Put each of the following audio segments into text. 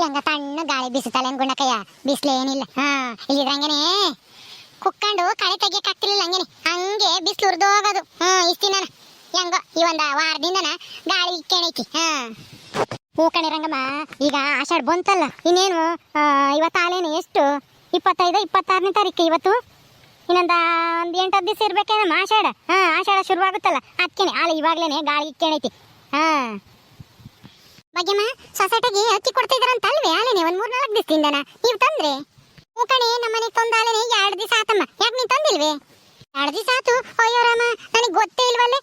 ಹೆಂಗ ತಣ್ಣ ಗಾಳಿ ಬೀಸುತ್ತಲ್ಲ ಗುಂಡಕಯ್ಯ? ಬಿಸ್ಲು ಏನಿಲ್ಲ. ಹಾ ಇಲ್ಲಿದ್ರಂಗೇನೆ ಕುಕ್ಕೊಂಡು ಕಳೆ ತೆಗಿಯಕ್ ಆಗ್ತಿರ್ಲಿಲ್ಲ ಹಂಗೇನೆ. ಹಂಗೆ ಬಿಸ್ಲು ಉರ್ದೋಗೋದು ಹ್ಮ್ ಇಷ್ಟಿನ ಹೆಂಗ ಈ ಒಂದ ವಾರದಿಂದನ ಗಾಳಿ ಕೆಣೈತಿ. ಹಾ. ಹೂ ಕಣೆ ರಂಗಮ್ಮ ಈಗ ಆಷಾಢ ಬಂತಲ್ಲ ಇನ್ನೇನು ಆ, ಇವತ್ತು ಆಲೇನು ಎಷ್ಟು? ಇಪ್ಪತ್ತೈದು ಇಪ್ಪತ್ತಾರನೇ ತಾರೀಕು ಇವತ್ತು? ಇನ್ನೊಂದು ಒಂದು ಎಂಟು ಹತ್ತು ದಿವಸ ಇರ್ಬೇಕೇನಮ್ಮ ಆಷಾಢ? ಹಾ ಆಷಾಢ ಶುರುವಾಗುತ್ತಲ್ಲ ಅದಕ್ಕೇನೆ ಆಳೆ ಇವಾಗ್ಲೇನೆ ಗಾಳಿ ಕೆಣೈತಿ. ಹಾ. ಬಗ್ಗೆಮ್ಮ ಸೊಸೈಟಿಗೆ ಅಕ್ಕಿ ಅಂತ ಅಲ್ವೇ ಆಲೆನೆ ಒಂದ್ ಮೂರ್ ನಾಲ್ಕು ದಿವಸದಿಂದನ? ನೀವು ತಂದ್ರೆ. ಕಣೆ ನಮ್ಮನೆ ತಂದ ಆಲೇನೆ ಎರಡು ದಿವಸ ಆತಮ್ಮ. ಯಾಕೆ ನೀನ್ ತಂದಿಲ್ವೇ? ಎರಡು ದಿವಸ ಆತು. ಅಯ್ಯೋ ರಾಮ, ನನಗೆ ಗೊತ್ತೇ ಇಲ್ವಲ್ಲ?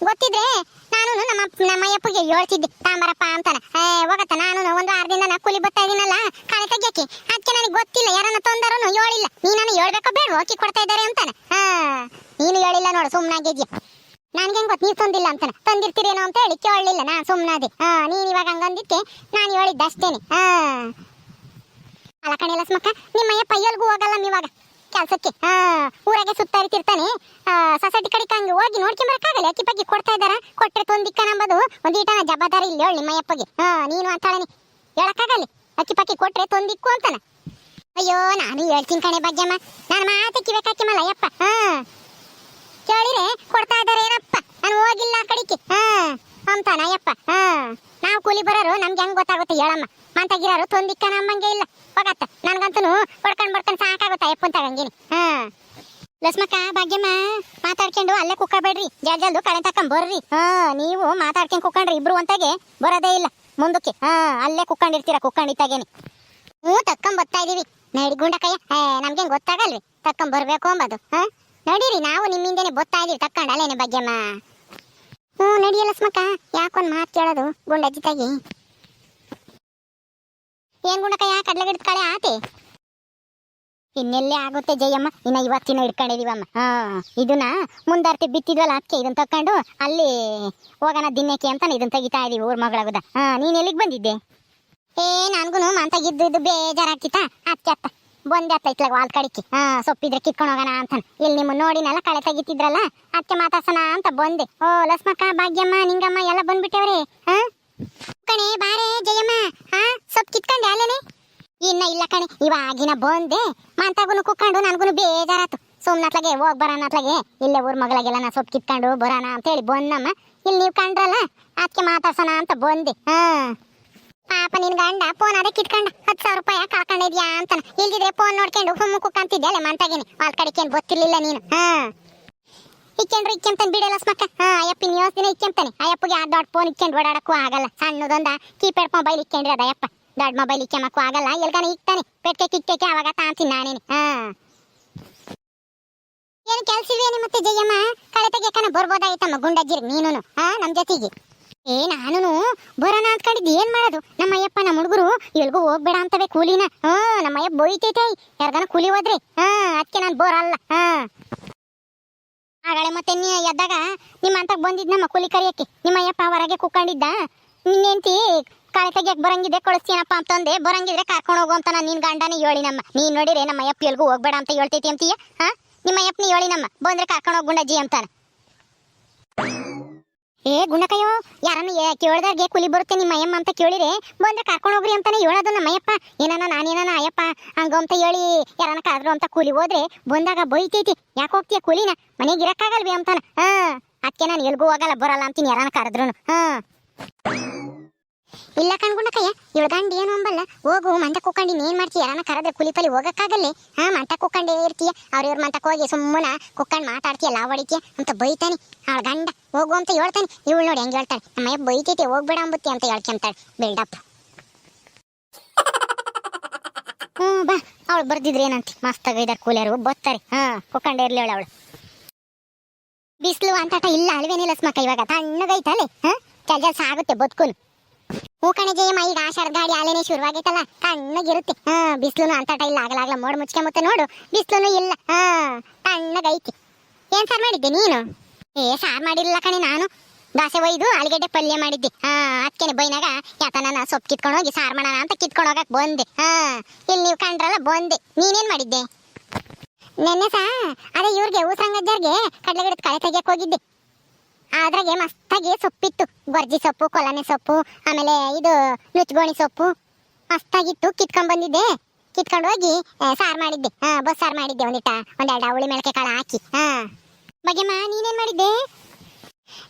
ಗೊತ್ತಿದ್ರೆ ನಾನು ನಮ್ಮ ನಮ್ಮ ಅಪ್ಪಗೆ ಹೇಳ್ತಿದ್ದೆ. ತಾಂಬರಪ್ಪ ಅಂತಾನ. ಏ, ಹೋಗತ್ತ ನಾನು ಒಂದು ದಿನ ನಾ ಕೂಲಿ ಬರ್ತಾ ಇದೀನಲ್ಲ, ಕಾಳೆ ತೆಗಿಯಕ್ಕೆ ಅದಕ್ಕೆ ನನಗೆ ಗೊತ್ತಿಲ್ಲ, ಯಾರನ್ನ ತೊಂದರೂ ಹೇಳಿಲ್ಲ. ನಾನು ಹೇಳ್ಬೇಕೋ ಬೇಡ ಅಕ್ಕಿ ಕೊಡ್ತಾ ಇದ್ದಾರೆ ಅಂತಾನ. ಹಾ, ನೀನು ಹೇಳಿಲ್ಲ ನೋಡು ಸುಮ್ಮನಾಗಿದ್ಯ ನನ್ಗೆ ಹೆಂಗ್ ನೀವು ತಂದಿಲ್ಲ ಅಂತ ತಂದಿರ್ತೀರೇನೋ ಅಂತ ಹೇಳಿ ಕೇಳಲಿಲ್ಲ ನಾ ಸುಮ್ಮನಾದೆ ಹಾ, ನೀನ್ ಇವಾಗ ಹಂಗಂದಿಕ್ಕೆ ನಾನು ಹೇಳಿದ್ದೆ ಅಷ್ಟೇನೆ. ಹಾ. ಅಲ್ಲ ಕಣೆ ಲಸ್ಮಕ್ಕ ನಿಮ್ಮ ಪೈಯಲ್ಗೂ ಹೋಗಲ್ಲ ಇವಾಗ ಕೆಲ್ಸಕ್ಕೆ. ಹಾ, ಊರಾಗೆ ಸುತ್ತಾ ಇರ್ತಿರ್ತಾನೆ ಸೊಸೈಟಿ ಕಡೆಗೆ ಹಂಗೆ ಹೋಗಿ ನೋಡ್ಕೊಂಬರಕ್ಕಾಗಲ್ಲ ಅಕ್ಕಿ ಪಕ್ಕಿ ಕೊಡ್ತಾ ಇದಾರ ಕೊಟ್ಟರೆ ತೊಂದಿಕ್ಕ ನಂಬದು ಒಂದೀಟನ ಜವಾಬ್ದಾರಿ ಇಲ್ಲ ಹೇಳಿ ನಿಮ್ಮ ಅಯ್ಯಪ್ಪಗೆ ಹಾ, ನೀನು ಅಂತಾಳನಿ. ಹೇಳಕ್ಕಾಗಲ್ಲ. ಅಕ್ಕಿ ಪಕ್ಕಿ ಕೊಟ್ರೆ ತೊಂದಿಕ್ಕು ಅಂತಾನ. ಅಯ್ಯೋ, ನಾನು ಹೇಳ್ತೀನಿ ಕಣೆ ಬಗ್ಗೆಮ್ಮ ನಾನು ಮಾತೆ ಮಲ್ಲ ಅಯ್ಯಪ್ಪ ಹಾ. ಕೇಳಿರೆ ಕೊಡ್ತಾ ಇದಾರೆ ಏನಪ್ಪ? ನಾನು ಹೋಗಿಲ್ಲ ಆ ಕಡೆಗೆ. ಹಾ, ಅಂತಾನ ಯಪ್ಪ ಹಾ, ನಾವು ಕೂಲಿ ಬರೋರು ನಮ್ಗೆ ಹೆಂಗ್ ಗೊತ್ತಾಗುತ್ತೆ ಹೇಳಮ್ಮ. ಮಂತಾಗಿರೋರು ತೊಂದಿಕ್ಕ ನಮ್ಮಂಗೆ ಇಲ್ಲ. ಹೋಗತ್ತ. ನನ್ಗಂತೂ ಹೊಡ್ಕೊಂಡ್ ಬಡ್ಕೊಂಡ್ ಸಾಕಾಗುತ್ತ ಅಯ್ಯಪ್ಪನ್ ತಗಂಗಿನಿ ಹಾ. ಲಸ್ಮಕ್ಕ, ಭಾಗ್ಯಮ್ಮ, ಮಾತಾಡ್ಕೊಂಡು ಅಲ್ಲೇ ಕುಕ್ಕಬೇಡ್ರಿ. ಜಲ್ ಜಲ್ದು ಕಳೆ ತಕೊಂಡ್ ಬರ್ರಿ. ಹಾ, ನೀವು ಮಾತಾಡ್ಕೊಂಡ್ ಕುಕ್ಕಂಡ್ರಿ. ಇಬ್ರು ಅಂತಾಗೆ ಬರೋದೇ ಇಲ್ಲ. ಮುಂದಕ್ಕೆ. ಹಾ, ಅಲ್ಲೇ ಕುಕ್ಕಂಡಿರ್ತೀರ ಕುಕ್ಕಂಡಿತ್ತಾಗೇನೆ ಹ್ಞೂ ತಕ್ಕೊಂಡ್ ಬರ್ತಾ ಇದೀವಿ ಏ ನಮ್ಗೇನ್ ಗೊತ್ತಾಗಲ್ರಿ? ತಕ್ಕೊಂಡ್ ಬರ್ಬೇಕು ಅಂಬದು. ಹಾ? ನಡೀರಿ, ನಾವು ನಿಮ್ಮಿಂದನೇ ಬೊತ್ತಾ ಇದೀವಿ, ತಕ್ಕೊಂಡು ಅಲ್ಲೇನೆ ಬಗ್ಗೆಮ್ಮ ಹ್ಞೂ, ನಡಿಯಲ್ಲ ಸ್ಮಕ್ಕ, ಯಾಕೊಂದು ಮಾತು ಕೇಳೋದು ಗುಂಡಜ್ಜಿ ತಾಗಿ ಏನ್ ಗುಂಡಕ್ಕ, ಯಾಕೆ ಕಡಲೆ ಕಳೆ ಆತೆ? ಇನ್ನೆಲ್ಲೇ ಆಗುತ್ತೆ ಜಯಮ್ಮ, ಇನ್ನ ಇವತ್ತಿನ ಹಿಡ್ಕೊಂಡಿದೀವಮ್ಮ. ಹಾ, ಇದನ್ನ ಮುಂದಾರ್ತಿ ಬಿತ್ತಿದ್ವಲ್ಲ ಅದಕ್ಕೆ ಇದನ್ನ ತಕೊಂಡು ಅಲ್ಲಿ ಹೋಗೋಣ ದಿನಕ್ಕೆ ಅಂತ ಇದನ್ನ ತೆಗಿತಾ ಇದೀವಿ ಊರ್ ಮಗಳಾಗುದ. ಹಾ, ನೀನ್ ಎಲ್ಲಿಗೆ ಬಂದಿದ್ದೆ? ಏ ನನಗೂ ಮಾತಾಗಿದ್ದು, ಇದು ಬೇಜಾರಾಗ್ತಿತ್ತ? ಅದಕ್ಕೆ ಅತ್ತ. ಬಂದೆ ಆತ ಇತ್ಲಾಗ ವಾಲ್ ಹಾ, ಸೊಪ್ಪಿದ್ರೆ ಕಿತ್ಕೊಂಡು ಹೋಗೋಣ ಅಂತ ಇಲ್ಲಿ ನಿಮ್ಮ ನೋಡಿನೆಲ್ಲ, ಕಳೆ ತೆಗಿತಿದ್ರಲ್ಲ, ಅದಕ್ಕೆ ಮಾತಾಡ್ಸೋಣ ಅಂತ ಬಂದೆ. ಓ, ಲಸ್ಮಕ್ಕ, ಭಾಗ್ಯಮ್ಮ, ನಿಂಗಮ್ಮ ಎಲ್ಲ ಬಂದ್ಬಿಟ್ಟೆವ್ರಿ, ಹಾ? ಕಣೆ, ಬಾರೆ, ಜಯಮ್ಮ, ಹಾ, ಸೊಪ್ಪು ಕಿತ್ಕೊಂಡೆ ಅಲ್ಲೇನೆ? ಇನ್ನ ಇಲ್ಲ ಕಣೆ, ಇವಾಗಿನ ಬಂದೆ. ಮಾಂತಾಗುನು ಕುಕ್ಕೊಂಡು ನನ್ಗುನು ಬೇಜಾರಾತು. ಸುಮ್ನತ್ಲಾಗೆ ಹೋಗ್ ಬರೋಣ ಅತ್ಲಾಗೆ ಇಲ್ಲೇ ಊರ್ ಮಗಳಾಗೆಲ್ಲ ನಾ ಸೊಪ್ಪು ಕಿತ್ಕೊಂಡು ಬರೋಣ ಅಂತ ಹೇಳಿ ಬಂದಮ್ಮ. ಇಲ್ಲಿ ನೀವು ಕಂಡ್ರಲ್ಲ, ಅದಕ್ಕೆ ಮಾತಾಡ್ಸೋಣ ಅಂತ ಬಂದೆ. ಹಾ. ಪಾಪ ನಿನ್ ಗಂಡ ಫೋನ್ ಅದಕ್ಕೆ ಇಟ್ಕೊಂಡ, ಹತ್ತು ಸಾವಿರ ರೂಪಾಯಿ ಕಳ್ಕೊಂಡಿದ್ಯಾ ಅಂತ ಇಲ್ದಿದ್ರೆ ಫೋನ್ ನೋಡ್ಕೊಂಡು ಹುಮ್ಮು ಕುಕ್ಕಂತಿದ್ದೆ ಅಲ್ಲ ಮಂತಾಗಿನಿ. ವಾಲ್ ಕಡಿಕೇನ್ ಗೊತ್ತಿರ್ಲಿಲ್ಲ ನೀನು. ಹಾ. ಇಕ್ಕೊಂಡ್ರೆ ಇಕ್ಕೊಂತಾನೆ ಬಿಡಲ್ಲ ಸ್ಮಕ್ಕ. ಹಾ ಅಯ್ಯಪ್ಪಿನ ಯೋಚನೆ ಇಕ್ಕಂತಾನೆ ಅಯ್ಯಪ್ಪಗೆ ಆ ದೊಡ್ಡ ಫೋನ್ ಇಕ್ಕೊಂಡು ಓಡಾಡಕ್ಕೂ ಆಗಲ್ಲ. ಸಣ್ಣದೊಂದ ಕೀಪ್ಯಾಡ್ ಮೊಬೈಲ್ ಇಕ್ಕೊಂಡ್ರಿ ಅದ ಅಯ್ಯಪ್ಪ. ದೊಡ್ಡ ಮೊಬೈಲ್ ಇಕ್ಕಮಕ್ಕೂ ಆಗಲ್ಲ. ಎಲ್ಗಾನ ಇಕ್ತಾನೆ. ಪೆಟ್ಕೆ ಕಿಕ್ಕಕ್ಕೆ ಅವಾಗ ತಾಂತೀನಿ ನಾನೇನೆ. ಹಾ. ಏನು ಕೆಲ್ಸಿವೇನೆ ಮತ್ತೆ ಜಯಮ್ಮ? ಕಳೆ ತೆಗಿಯಕನ ಬರ್ಬೋದಾಯ್ತಮ್ಮ ಗುಂಡಜ್ಜಿರಿ ನೀನು ಹಾ, ನಮ್ ಜೊತೆಗೆ. ಏ ನಾನು ಬರೋಣ ಅಂದ್ಕೊಂಡಿದ್ದು ಏನ್ ಮಾಡೋದು? ನಮ್ಮ ಹುಡುಗರು, ಎಲ್ಗೂ ಹೋಗ್ಬೇಡ ಅಂತವೆ ಕೂಲಿನ. ಹಾ ನಮ್ಮ ಅಯ್ಯ ಬೈತೈತೆ. ಯಾರ್ಗಾನ ಕೂಲಿ ಹೋದ್ರಿ? ಹಾ ಅದಕ್ಕೆ ನಾನು ಬರಲ್ಲ ಹಾ. ಆಗಳೇ ಮತ್ತೆ ನೀ ಎದ್ದಾಗ ನಿಮ್ಮ ಅಂತ ಬಂದಿದ್ ನಮ್ಮ ಕೂಲಿ ಕರಿಯಕ್ಕೆ? ನಿಮ್ಮ ಅಯ್ಯಪ್ಪ ಹೊರಗೆ ಕುಕ್ಕೊಂಡಿದ್ದ ನಿನ್ನೆಂತಿ ಕಾಳೆ ತೆಗಿಯಕ್ ಬರಂಗಿದೆ ಕಳಿಸ್ತೀನಪ್ಪ ಅಂತಂದೆ. ಬರಂಗಿದ್ರೆ ಕರ್ಕೊಂಡು ಹೋಗು ಅಂತ ನಾನು ನಿನ್ ಗಂಡನೇ ಹೇಳಿ ನಮ್ಮ ನೀನ್ ನೋಡಿರೆ ನಮ್ಮ ಅಯ್ಯಪ್ಪ ಎಲ್ಗೂ ಹೋಗ್ಬೇಡ ಅಂತ ಹೇಳ್ತೈತಿ ಅಂತೀಯ? ಹಾ? ನಿಮ್ಮ ಅಯ್ಯಪ್ಪನಿ ಹೇಳಿ ನಮ್ಮ ಬಂದ್ರೆ ಕರ್ಕೊಂಡು ಹೋಗ್ ಗುಂಡಜ್ಜಿ ಅಂತಾನ. ಏ, ಗುಣಕಯ್ಯೋ, ಯಾರನ್ನ ಕೇಳ್ದಾಗೆ ಕುಲಿ ಬರುತ್ತೆ ನಿಮ್ಮ ಅಯ್ಯಮ್ಮ ಅಂತ ಕೇಳಿರಿ, ಬಂದ್ರೆ ಕರ್ಕೊಂಡು ಹೋಗ್ರಿ ಅಂತಾನೆ ಹೇಳೋದು ನಮ್ಮ ಅಯ್ಯಪ್ಪ. ಏನಾನ ನಾನೇನಾನ ಅಯ್ಯಪ್ಪ, ಹಂಗ ಅಂತ ಹೇಳಿ ಯಾರನ್ನ ಕಾದ್ರು ಅಂತ ಕೂಲಿ ಹೋದ್ರೆ ಬಂದಾಗ ಬೈತೈತಿ. ಯಾಕೆ ಹೋಗ್ತೀಯ ಕೂಲಿನ? ಮನೆಗೆ ಇರಕ್ಕಾಗಲ್ವಿ ಅಂತಾನ. ಹಾ ಅದಕ್ಕೆ ನಾನು ಎಲ್ಗೂ ಹೋಗಲ್ಲ, ಬರಲ್ಲ ಅಂತೀನಿ ಯಾರನ್ನ ಕರೆದ್ರು ಹಾ. ಇಲ್ಲ ಇವಳು ಗಂಡ ಏನು ಅಂಬಲ್ಲ. ಹೋಗು ಮಂಟ ಕುಕ್ಕಂಡು ಏನು ಮಾಡ್ತೀಯ? ಯಾರನ್ನ ಕರೆದ್ರೆ ಕುಲಿ ಪಲಿ ಹೋಗಕ್ಕಾಗಲ್ಲೇ? ಹಾ ಮಂಟ ಕುಕ್ಕಂಡೇ ಇರ್ತೀಯ? ಅವ್ರ ಇವ್ರ ಮಂಟಕ್ಕೆ ಹೋಗಿ ಸುಮ್ಮನ ಕುಕ್ಕಂಡು ಮಾತಾಡ್ತೀಯ ಲಾ ಅಂತ ಬೈತಾನೆ. ಅವಳ ಗಂಡ, ಹೋಗು ಅಂತ ಹೇಳ್ತಾನೆ. ಇವಳು ನೋಡಿ ಹೆಂಗ್ ಹೇಳ್ತಾಳೆ. ನಮ್ಮ ಬೈತೈತೆ, ಹೋಗ್ಬೇಡ ಅಂಬುತ್ತಿ ಅಂತ ಹೇಳ್ಕೊಂತಾಳೆ ಬಿಲ್ಡಪ್ ಹ್ಮ್ ಬಾ. ಅವಳು ಬರ್ದಿದ್ರೆ ಏನಂತೆ? ಮಸ್ತ್ ಇದಾರೆ ಕೂಲಿಯರು. ಬರ್ತಾರೆ ಹಾ ಕುಕ್ಕಂಡೇ ಇರ್ಲಿ ಅವಳು ಬಿಸಿಲು ಅಂತಾಟ ಇಲ್ಲ. ಅಲ್ವೇನಿಲ್ಲ ಸ್ಮಕ್ಕ ಇವಾಗ. ತಣ್ಣಗೈತಲೆ ಹಾ? ಕೆಲಸ ಆಗುತ್ತೆ ಬದುಕುನು. ಹೂ ಕಣೆ ಜಯಮ್ಮ, ಈಗ ಆಷಾಢ ಗಾಡಿ ಆಲೇನೆ ಶುರುವಾಗೈತಲ್ಲ, ತಣ್ಣಗಿರುತ್ತೆ. ಹಾ, ಬಿಸ್ಲುನು ಅಂತ ಇಲ್ಲ ಆಗಲಾಗ್ಲ, ಮೋಡ್ ಮುಚ್ಕೊಂಬತ್ತೆ ನೋಡು, ಬಿಸ್ಲುನು ಇಲ್ಲ. ಹಾ, ತಣ್ಣಗೈತಿ. ಏನ್ ಸಾರ್ ಮಾಡಿದ್ದೆ ನೀನು? ಏ, ಸಾರ್ ಮಾಡಿಲ್ಲ ಕಣೆ ನಾನು. ದಾಸೆ ಒಯ್ದು ಆಲೂಗಡ್ಡೆ ಪಲ್ಯ ಮಾಡಿದ್ದೆ. ಹಾ ಅದಕ್ಕೆ ಬೈನಾಗ ನಾನು ಸೊಪ್ಪು ಕಿತ್ಕೊಂಡು ಹೋಗಿ ಸಾರ್ ಮಾಡೋಣ ಅಂತ ಕಿತ್ಕೊಂಡು ಹೋಗಕ್ ಬಂದೆ. ಹಾ, ಇಲ್ಲಿ ನೀವು ಕಂಡ್ರಲ್ಲ, ಬಂದೆ. ನೀನೇನ್ ಮಾಡಿದ್ದೆ? ನೆನ್ನೆ ಸಾ, ಅದೇ ಇವ್ರಿಗೆ, ಊಸಂಗಜ್ಜರ್ಗೆ ಕಡಲೆ ಗಿಡದ ಕಳೆ ತೆಗಿಯಕ್ ಹೋಗಿದ್ದೆ. ಅದ್ರಾಗೆ ಮಸ್ತಾಗಿ ಸೊಪ್ಪಿತ್ತು. ಗೊರ್ಜಿ ಸೊಪ್ಪು ಕೊಲನೆ ಸೊಪ್ಪು, ಆಮೇಲೆ ಇದು ನುಚ್ಗೋಣಿ ಸೊಪ್ಪು. ಮಸ್ತಾಗಿತ್ತು. ಕಿತ್ಕೊಂಡ್ ಬಂದಿದ್ದೆ. ಕಿತ್ಕೊಂಡು ಹೋಗಿ ಸಾರ್ ಮಾಡಿದ್ದೆ. ಹಾ, ಬಸ್ ಸಾರ್ ಮಾಡಿದ್ದೆ ಒಂದಿಟ ಒಂದೆರಡು ಅವಳಿ ಮೆಳಕೆ ಕಾಳು ಹಾಕಿ. ಹಾ. ಬಗೆಮ್ಮ, ನೀನೇನ್ ಮಾಡಿದ್ದೆ?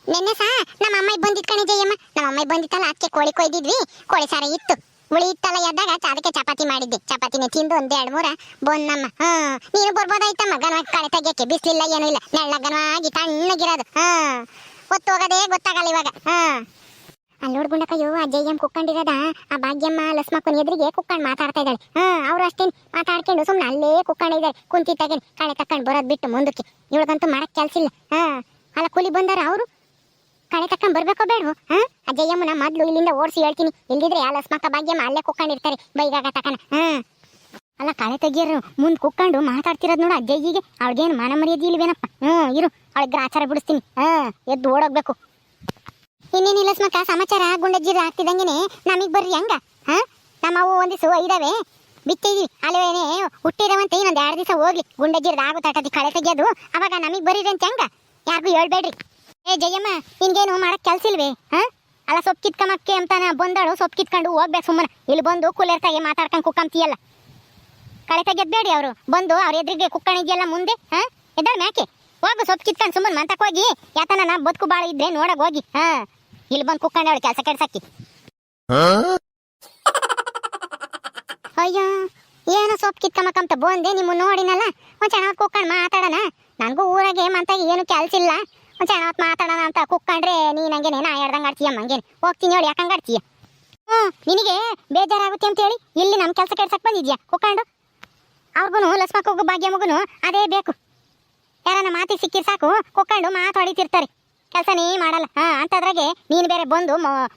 ನೆನ್ನೆ ಸಾ, ನಮ್ಮ ಅಮ್ಮ ಬಂದಿತ್ತು ಕಣೆ ಜಯಮ್ಮ. ನಮ್ಮ ಅಮ್ಮ ಬಂದಿತ್ತಲ್ಲ, ಅದಕ್ಕೆ ಕೋಳಿ ಕೊಯ್ದಿದ್ವಿ. ಕೋಳಿ ಸಾರ ಇತ್ತು. ಹುಳಿ ಇತ್ತಲ್ಲ ಎದ್ದಾಗ ಅದಕ್ಕೆ ಚಪಾತಿ ಮಾಡಿದ್ದೆ. ಚಪಾತಿನೇ ತಿಂದು ಒಂದ್ ಎರಡು ಮೂರ. ಬಂದಮ್ಮ ಹಾ. ನೀನು ಬರ್ಬೋದಾಯ್ತಮ್ಮ. ಗನ ಕಳೆ ತೆಗಿಯಕ್ಕೆ ಬಿಸಿಲಿಲ್ಲ, ಏನೂ ಇಲ್ಲ. ನೆಳ್ಳಗನವಾಗಿ ತಣ್ಣಗಿರೋದು. ಹಾ. ಹೊತ್ತು ಹೋಗೋದೇ ಗೊತ್ತಾಗಲ್ಲ ಇವಾಗ. ಹಾ. ಅಲ್ಲಿ ನೋಡ್ಗುಂಡಕ್ಕಯ್ಯೋ ಆ ಅಜ್ಜಯ್ಯ ಕುಕ್ಕೊಂಡಿರೋದ, ಆ ಭಾಗ್ಯಮ್ಮ ಲಸ್ಮಕ್ಕನ ಎದುರಿಗೆ ಕುಕ್ಕಂಡ್ ಮಾತಾಡ್ತಾ ಇದ್ದಾಳೆ. ಹಾ, ಅವ್ರು ಅಷ್ಟೇ ಮಾತಾಡ್ಕೊಂಡು ಸುಮ್ಮನೆ ಅಲ್ಲೇ ಕುಕ್ಕಂಡಿದ್ದಾರೆ ಕುಂತಿದ್ದಾಗೆ ಕಳೆ ತಕೊಂಡ್ ಬರೋದ್ ಬಿಟ್ಟು ಮುಂದಕ್ಕೆ. ಇವಳಗಂತೂ ಮಾಡಕ್ ಕೆಲ್ಸ ಇಲ್ಲ. ಹಾ. ಅಲ್ಲ, ಕೂಲಿ ಬಂದಾರ ಅವರು? ಕಳೆ ತಕೊಂಡ್ ಬರ್ಬೇಕೋ ಬೇಡ ಹಾ? ಆ ಜಯಮ್ಮನ ಮೊದ್ಲು ಇಲ್ಲಿಂದ ಓಡಿಸಿ ಹೇಳ್ತೀನಿ. ಇಲ್ದಿದ್ರೆ ಆ ಲಸ್ಮಕ್ಕ ಭಾಗ್ಯಮ್ಮ ಅಲ್ಲೇ ಕುಕ್ಕಂಡಿರ್ತಾರೆ. ಬೈಗಾಗ ತಕನ. ಹಾ. ಅಲ್ಲ, ಕಳೆ ತೆಗಿಯರು ಮುಂದ್ ಕುಕ್ಕಂಡು ಮಾತಾಡ್ತಿರೋದ್ ನೋಡು ಆ ಜಯ್ಯಿಗೆ ಅವ್ಳಿಗೇನು ಮಾನ ಮರ್ಯಾದೆ ಇಲ್ವೇನಪ್ಪ? ಹ್ಮ್, ಇರು. ಅವಳಿಗೆ ಆಚಾರ ಬಿಡಿಸ್ತೀನಿ. ಹಾ, ಎದ್ದು ಓಡೋಗ್ಬೇಕು. ಇನ್ನೇನಿಲ್ಲ ಸ್ಮಕ ಸಮಾಚಾರ ಗುಂಡಜ್ಜಿ ಆಗ್ತಿದ್ದಂಗೆನೆ ನಮಗ್ ಬರ್ರಿ ಹಂಗ. ಹಾ ನಮ್ಮವು ಒಂದಿಸು ಇದಾವೆ. ಬಿತ್ತಿದೀವಿ ಅಲ್ಲವೇನೆ ಹುಟ್ಟಿದವಂತೆ ಇನ್ನೊಂದು ಎರಡು ದಿವಸ ಹೋಗ್ಲಿ. ಗುಂಡಜ್ಜಿರ್ದ ಆಗು ತಟದಿ ಕಳೆ ತೆಗಿಯೋದು. ಅವಾಗ ನಮಗ್ ಬರೀರಿ ಅಂತ ಹೆಂಗ? ಯಾರಿಗೂ ಹೇಳ್ಬೇಡ್ರಿ. ಏ, ಜಯಮ್ಮ ಹಿಂಗೇನು ಮಾಡಕ್ ಕೆಲ್ಸ ಇಲ್ವೇ? ಹಾ, ಅಲ್ಲ ಸೊಪ್ಪು ಕಿತ್ಕಮಕ್ಕೆ ಅಂತಾನ ಬಂದಾಳು ಸೊಪ್ಪು ಕಿತ್ಕೊಂಡು ಹೋಗ್ಬೇಕು ಸುಮ್ಮನೆ. ಇಲ್ಲಿ ಬಂದು ಕೂಲರ್ತಾಗೆ ಮಾತಾಡ್ಕೊಂಡು ಕುಕ್ಕಂತೀಯಲ್ಲ ಕಳೆ ತೆಗೆದ್ಬೇಡಿ ಅವರು. ಬಂದು ಅವ್ರ ಎದುರಿಗೆ ಕುಕ್ಕಣಿದ್ಯಲ್ಲ ಮುಂದೆ, ಹಾ ಎದ್ದಾಳ ಮ್ಯಾಕೆ ಹೋಗು, ಸೊಪ್ಪು ಕಿತ್ಕೊಂಡು ಸುಮ್ಮನೆ ಮಂತಕ್ ಹೋಗಿ. ಯಾತನ ನಾ ಬದುಕು ಬಾಳ ಇದ್ರೆ ನೋಡಕ್ ಹೋಗಿ. ಹಾ, ಇಲ್ಲಿ ಬಂದು ಕುಕ್ಕಂಡವಳು ಕೆಲಸ ಕೆಡ್ಸಕ್ಕಿ. ಅಯ್ಯೋ, ಏನೋ ಸೊಪ್ಪು ಕಿತ್ಕಮಕ್ಕಂತ ಬಂದೆ ನಿಮ್ಮ ನೋಡಿನಲ್ಲ? ಒಂದ್ ಚೆನ್ನಾಗಿ ಕುಕ್ಕಂಡು ಮಾತಾಡೋಣ. ನನಗೂ ಊರಾಗೆ ಮಂತಾಗಿ ಏನು ಕೆಲಸ ಇಲ್ಲ. ಒಂದ್ ಚೆನ್ನಾಗಿ ಮಾತಾಡೋಣ ಅಂತ ಕುಕ್ಕಂಡ್ರೆ ನೀ ನಂಗೆ ನಾ ಹೇಳ್ದಂಗೆ ಆಡ್ತೀಯಮ್ಮ ಹೋಗ್ತೀನಿ ನೋಡಿ ಯಾಕಂಗೆ ಆಡ್ತೀಯ? ಹ್ಞೂ, ನಿನಗೆ ಬೇಜಾರಾಗುತ್ತೆ ಅಂತ ಹೇಳಿ. ಇಲ್ಲಿ ನಮ್ಮ ಕೆಲಸ ಕೆಡ್ಸಕ್ ಬಂದಿದ್ಯಾ ಕುಕ್ಕಂಡು? ಅವ್ರಿಗೂ ಲಸ್ಮಕ್ಕೋಗು ಭಾಗ್ಯ ಮಗುನು ಅದೇ ಬೇಕು. ಯಾರನ್ನ ಮಾತಿ ಸಿಕ್ಕಿ ಸಾಕು, ಕುಕ್ಕಂಡು ಮಾತಾಡಿತಿರ್ತಾರೆ ಕೆಲಸನೇ ಮಾಡಲ್ಲ, ಹಾ, ಅಂತದ್ರಾಗೆ ನೀನ್ ಬೇರೆ ಬಂದು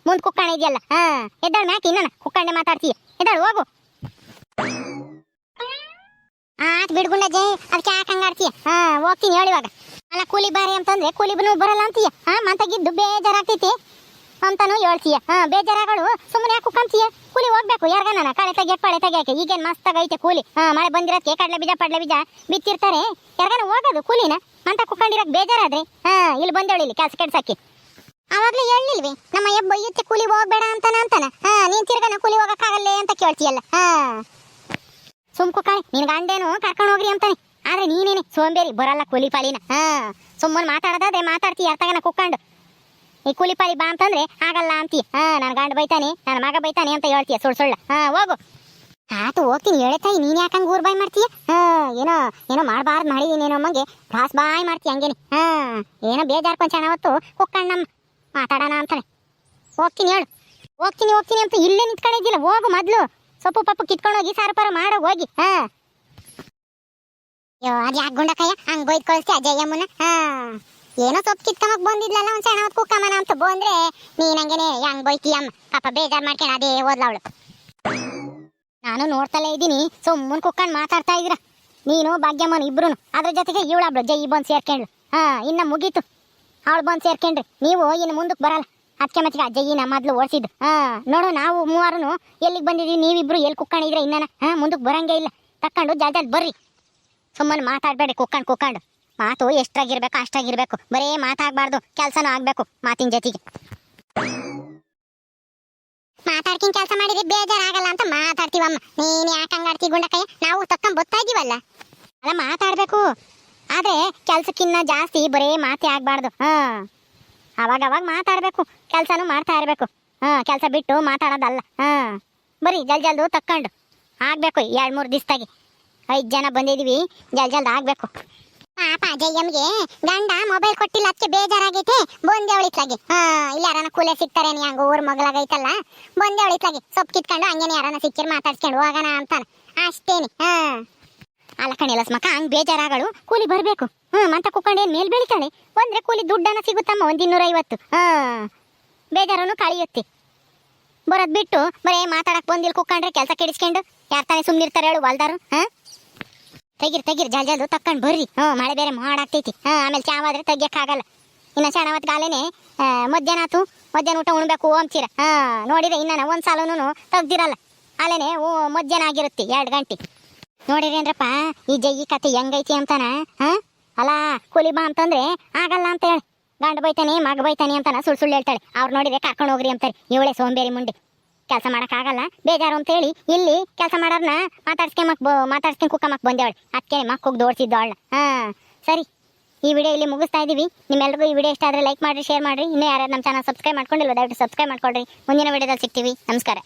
ಮುಂದ್ ಕುಕ್ಕಣ ಇದೆಯಲ್ಲ, ಹಾ, ಎದ್ದಾಳ ಮ್ಯಾಕೆ ಇನ್ನ ಕುಕ್ಕಂಡೆ ಮಾತಾಡ್ತೀಯ. ಎದ್ದಾಳ, ಹೋಗು. ಆತ್ ಬಿಡ್ಗುಂಡ ಜೈ ಅದಕ್ಕೆ ಯಾಕೆ ಹಂಗಾಡ್ತೀಯ? ಹಾ, ಹೋಗ್ತೀನಿ ಹೇಳಿ ಇವಾಗ. ಅಲ್ಲ ಕೂಲಿ ಬಾರಿ ಅಂತಂದ್ರೆ ಕೂಲಿ ಬರಲ್ಲ ಅಂತೀಯ? ಹಾ, ಮಂತಾಗಿದ್ದು ಬೇಜಾರಾಗ್ತೈತಿ. ಅಂತಾನು ಹೇಳ್ತೀಯ? ಹಾ, ಬೇಜಾರಾಗಳು? ಸುಮ್ಮನೆ ಯಾಕೆ ಕುಕ್ಕಂತೀಯ ಕೂಲಿ ಹೋಗ್ಬೇಕು ಯಾರ್ಗನ ಕಳೆ ತೆಗಿಯಕ್ ತೆಗಿಯಕ್ಕೆ. ಈಗೇನ್ ಮಸ್ತಾಗೈತೆ ಕೂಲಿ. ಹಾ, ಮಳೆ ಬಂದಿರತ್ತೆ ಕಡಲೆ ಬೀಜ, ಪಡ್ಲೆ ಬೀಜ ಬಿತ್ತಿರ್ತಾರೆ. ಯಾರ್ಗನ ಹೋಗೋದು ಕೂಲಿನ? ಅಂತ ಕುಕ್ಕಂಡಿರಕ್ ಬೇಜಾರಾದ್ರೆ? ಹಾ, ಇಲ್ಲಿ ಬಂದೇಳಿ ಇಲ್ಲಿ ಕೆಲಸ ಕೆಡ್ಸಕ್ಕೆ. ಅವಾಗ್ಲೇ ಹೇಳಿಲ್ವಿ ನಮ್ಮ ಎಬ್ಬ ಬೈಯುತ್ತೆ ಕೂಲಿ ಹೋಗ್ಬೇಡ ಅಂತಾನ ಅಂತಾನ? ಹಾ, ನೀನ್ ತಿರ್ಗನ ಕೂಲಿ ಹೋಗಕ್ಕಾಗಲ್ಲ ಅಂತ ಕೇಳ್ತೀಯಲ್ಲ? ಹಾ. ಸುಮ್ಕು ಕಾಳಿ ನಿನ್ ಗಂಡೇನು ಕರ್ಕೊಂಡು ಹೋಗ್ರಿ ಅಂತಾನೆ. ಆದ್ರೆ ನೀನೇನೆ, ಸೋಂಬೇರಿ, ಬರಲ್ಲ ಕೂಲಿ ಪಾಲಿನ. ಹಾ, ಸುಮ್ಮನೆ ಮಾತಾಡದಾದ್ರೆ ಮಾತಾಡ್ತೀಯ ಅರ್ಥಗನ ಕುಕ್ಕಂಡು ಈ ಕೂಲಿ ಪಾಲಿ ಬಾ ಅಂತಂದ್ರೆ ಆಗಲ್ಲ ಅಂತೀಯ ಹಾ ನನ್ನ ಗಂಡ ಬೈತಾನೆ ನನ್ನ ಮಗ ಬೈತಾನೆ ಅಂತ ಹೇಳ್ತೀಯ, ಸುಳ್ಳು ಸುಳ್ಳು. ಹಾ, ಹೋಗು. ಆತು ಹೋಗ್ತೀನಿ ಹೇಳ್ತಾಯಿ ನೀನ್ ಯಾಕಂಗ್ ಊರ್ ಬಾಯ್ ಮಾಡ್ತೀಯ? ಹಾ, ಏನೋ ಏನೋ ಮಾಡಬಾರ್ದು ಮಾಡಿದೀನೇನೋ ಮಂಗೆ ಕ್ಲಾಸ್ ಬಾಯ್ ಮಾಡ್ತೀಯ ಹಂಗೇನೆ. ಹಾ, ಏನೋ ಬೇಜಾರ್ ಕೊಂಚ ಅವತ್ತು. ಕುಕ್ಕಣ್ಣಮ್ಮ ಮಾತಾಡೋಣ ಅಂತಾನೆ ಹೋಗ್ತೀನಿ, ಹೇಳು. ಹೋಗ್ತೀನಿ ಹೋಗ್ತೀನಿ ಅಂತ ಇಲ್ಲೇ ನಿಂತ್ಕೊಂಡಿದ್ದಿಲ್ಲ ಹೋಗು ಮೊದ್ಲು. ಸೊಪ್ಪು ಪಪ್ಪು ಕಿತ್ಕೊಂಡು ಹೋಗಿ, ಸಾರು ಪಾರು ಮಾಡೋ, ಹೋಗಿ. ಹಾ. ಅಯ್ಯೋ ಅದ್ ಯಾಕೆ ಗುಂಡಕಯ್ಯ? ಹಂಗ್ ಬೈದ್ ಕಳಿಸ್ತೀಯ ಅಜಯ್ಯಮ್ಮನ ಹಾ. ಏನೋ ಸೊಪ್ಪು ಕಿತ್ಕೊಂಬಕ್ ಬಂದಿದ್ಲಲ್ಲ ಒಂದ್ ಸಣ್ಣ ಹೊತ್ತು ಕುಕ್ಕಮ್ಮನ ಅಂತ ಬಂದ್ರೆ ನೀನ್ ಹಂಗೇನೆ ಹೆಂಗ್ ಬೈತೀಯಮ್ಮ ಪಾಪ ಬೇಜಾರ್ ಮಾಡ್ಕೊಂಡು ಅದೇ ಓದ್ಲವಳು ನಾನು ನೋಡ್ತಲೇ ಇದ್ದೀನಿ, ಸುಮ್ಮನ್ ಕುಕ್ಕಂಡ್ ಮಾತಾಡ್ತಾ ಇದ್ರ. ನೀನು, ಭಾಗ್ಯಮ್ಮನ್ ಇಬ್ರು ಅದ್ರ ಜೊತೆಗೆ ಇವಳಬ್ಳು ಜೈ ಬಂದು ಸೇರ್ಕೊಂಡ್ಳು. ಹಾ, ಇನ್ನ ಮುಗೀತು. ಅವಳು ಬಂದ್ ಸೇರ್ಕೊಂಡ್ರಿ. ನೀವು ಇನ್ನು ಮುಂದಕ್ಕೆ ಬರಲ್ಲ. ಅದಕ್ಕೆ ಮತ್ತೆ ಜಯ್ಯಿನ ಮೊದ್ಲು ಓಡಿಸಿದ್ದು. ಹಾ, ನೋಡು, ನಾವು ಮೂವರು ಎಲ್ಲಿಗೆ ಬಂದಿದ್ದೀವಿ ನೀವಿಬ್ರು ಎಲ್ಲಿ ಕುಕ್ಕಂಡಿದ್ರೆ ಇನ್ನ ಹಾ ಮುಂದಕ್ಕೆ ಬರಂಗೇ ಇಲ್ಲ. ತಕ್ಕೊಂಡು ಜಲ್ ಜಲ್ ಬರ್ರಿ. ಸುಮ್ಮನೆ ಮಾತಾಡ್ಬೇಡಿ ಕುಕ್ಕಂಡು ಕುಕ್ಕಂಡು. ಮಾತು ಎಷ್ಟಾಗಿರ್ಬೇಕು ಅಷ್ಟಾಗಿರ್ಬೇಕು. ಬರೇ ಮಾತಾಗಬಾರ್ದು ಕೆಲ್ಸನೂ ಆಗ್ಬೇಕು. ಮಾತಿನ ಜೊತೆಗೆ. ಮಾತಾಡ್ಕಿನ್ ಕೆಲಸ ಮಾಡಿದ್ರೆ ಬೇಜಾರಾಗಲ್ಲ ಅಂತ ಮಾತಾಡ್ತೀವಮ್ಮ. ನೀನ್ ಯಾಕೆ ಹಂಗಾಡ್ತಿ ಗುಂಡಕಯ್ಯ ನಾವು ತಕ್ಕೊಂಡ್ ಬರ್ತಾ ಇದೀವಲ್ಲ ಅಲ್ಲ ಮಾತಾಡ್ಬೇಕು. ಆದ್ರೆ ಕೆಲ್ಸಕ್ಕಿನ್ನ ಜಾಸ್ತಿ ಬರೇ ಮಾತೇ ಆಗ್ಬಾರ್ದು. ಹಾ. ಅವಾಗ ಅವಾಗ ಮಾತಾಡ್ಬೇಕು. ಕೆಲ್ಸನೂ ಮಾಡ್ತಾ ಇರ್ಬೇಕು. ಹಾ ಕೆಲಸ ಬಿಟ್ಟು ಮಾತಾಡೋದಲ್ಲ. ಹಾ. ಬರೀ ಜಲ್ ಜಲ್ದು ತಕ್ಕೊಂಡು ಆಗ್ಬೇಕು ಎರಡ್ ಮೂರು ದಿವಸದಾಗಿ ಐದ್ ಜನ ಬಂದಿದೀವಿ ಜಲ್ ಜಲ್ದು ಆಗ್ಬೇಕು. ಪಾಪ ಅಜಯ್ಯಮ್ಗೆ ಗಂಡ ಮೊಬೈಲ್ ಕೊಟ್ಟಿಲ್ಲ, ಅದಕ್ಕೆ ಬೇಜಾರಾಗೈತೆ. ಬಂದೆ ಅವಳಿತ್ಲಾಗಿ ಹಾ, ಇಲ್ಲ ಯಾರನ್ನ ಕೂಲೆ ಸಿಗ್ತಾರೆ ನೀ ಹಂಗ ಊರ್ ಮಗಳಾಗೈತಲ್ಲ ಬಂದೆ ಅವಳಿತ್ಲಾಗಿ ಸೊಪ್ಪು ಕಿತ್ಕೊಂಡು ಹಂಗೇನೆ ಯಾರನ್ನ ಸಿಕ್ಕಿರ್ ಮಾತಾಡ್ಸ್ಕೊಂಡು ಹೋಗೋಣ ಅಂತಾನ. ಅಷ್ಟೇನೆ, ಹಾ. ಅಲ್ಲ ಕಣಿಲ್ಲ ಸ್ಮಕ ಹಂಗ್ ಬೇಜಾರಾಗಳು. ಕೂಲಿ ಬರಬೇಕು. ಹ್ಮ್, ಮಂತ ಕುಕ್ಕಂಡು ಏನ್ ಮೇಲ್ ಬೆಳಿತಾಳೆ? ಬಂದ್ರೆ ಕೂಲಿ ದುಡ್ಡನ್ನ ಸಿಗುತ್ತಮ್ಮ, ಒಂದ್ ಇನ್ನೂರ ಐವತ್ತು ಹಾ. ಬೇಜಾರನು ಕಳಿಯುತ್ತೆ. ಬರೋದ್ ಬಿಟ್ಟು ಬರೇ ಮಾತಾಡಕ್ ಬಂದಿಲ್ ಕುಕ್ಕಂಡ್ರೆ ಕೆಲಸ ಕೆಡಿಸ್ಕೊಂಡು ಯಾರ್ತಾನೆ ಸುಮ್ನಿರ್ತಾರೆ ಹೇಳು ಹೊಲ್ದಾರು ಹಾ? ತೆಗಿರ್ ತೆಗಿರ್, ಜಲ್, ಜಲ್ದು ತಕ್ಕೊಂಡ್ ಬರ್ರಿ. ಹ್ಞೂ, ಮಳೆ ಬೇರೆ ಮಾಡಾಕ್ತೈತಿ ಹಾ ಆಮೇಲೆ ಚಾವಾದ್ರೆ ತೆಗಿಯಕ್ಕಾಗಲ್ಲ. ಇನ್ನ ಚಾಣವತ್ ಗಾಲೇನೆ ಮಧ್ಯಾಹ್ನ ಆತು. ಮಧ್ಯಾಹ್ನ ಊಟ ಉಣ್ಬೇಕು ಅಂತೀರ ಹಾ ನೋಡಿರಿ ಇನ್ನ ಒಂದ್ ಸಾಲನು ತೆಗ್ದಿರಲ್ಲ. ಅಲ್ಲೇನೆ, ಓ, ಮಧ್ಯಾಹ್ನ ಆಗಿರುತ್ತೆ, ಎರಡು ಗಂಟೆ. ನೋಡಿರಿ ಅಂದ್ರಪ್ಪ, ಈ ಜೈ ಕತೆ ಹೆಂಗೈತಿ ಅಂತಾನ? ಹಾ ಅಲ್ಲ ಕೂಲಿ ಬಾ ಅಂತಂದ್ರೆ, ಆಗಲ್ಲ ಅಂತ ಹೇಳಿ. ಗಂಡ ಬೈತಾನೆ, ಮಗ ಬೈತಾನೆ ಅಂತಾನ ಸುಳ್ಳು ಸುಳ್ಳು ಹೇಳ್ತಾಳೆ. ಅವ್ರು ನೋಡಿದ್ರೆ ಕರ್ಕೊಂಡು ಹೋಗ್ರಿ ಅಂತಾರೆ. ಇವಳೆ ಸೋಂಬೇರಿ ಮುಂಡಿ ಕೆಲಸ ಆಗಲ್ಲ ಬೇಜಾರು ಅಂತ ಹೇಳಿ ಇಲ್ಲಿ ಕೆಲಸ ಮಾಡೋರ್ನ ಮಾತಾಡ್ಸ್ಕೊಂಬಕ್ ಮಾತಾಡ್ಸ್ಕೊಂಡು ಕುಕ್ಕಮ್ಮಕ್ಕೆ ಬಂದೇವಳು. ಅದಕ್ಕೆ ಮಕ್ಕ ಹೋಗಿ ದೋಡ್ಸಿದ್ದವಳ ಹಾ, ಸರಿ. ಈ ವಿಡಿಯೋ ಇಲ್ಲಿ ಮುಗಿಸ್ತಾ ಇದೀವಿ. ನಿಮ್ಮೆಲ್ಲರಿಗೂ ಈ ವಿಡಿಯೋ ಇಷ್ಟ ಆದ್ರೆ ಲೈಕ್ ಮಾಡಿ ಶೇರ್ ಮಾಡಿ ಇನ್ನೂ ಯಾರು ನಮ್ಮ ಚಾನಲ್ ಸಬ್ಸ್ಕ್ರೈಬ್ ಮಾಡ್ಕೊಂಡಿಲ್ಲ ದಯವಿಟ್ಟು ಸಬ್ಸ್ಕ್ರೈಬ್ ಮಾಡ್ಕೊಳ್ರಿ. ಮುಂದಿನ ವಿಡಿಯೋದಲ್ಲಿ ಸಿಗ್ತೀವಿ. ನಮಸ್ಕಾರ.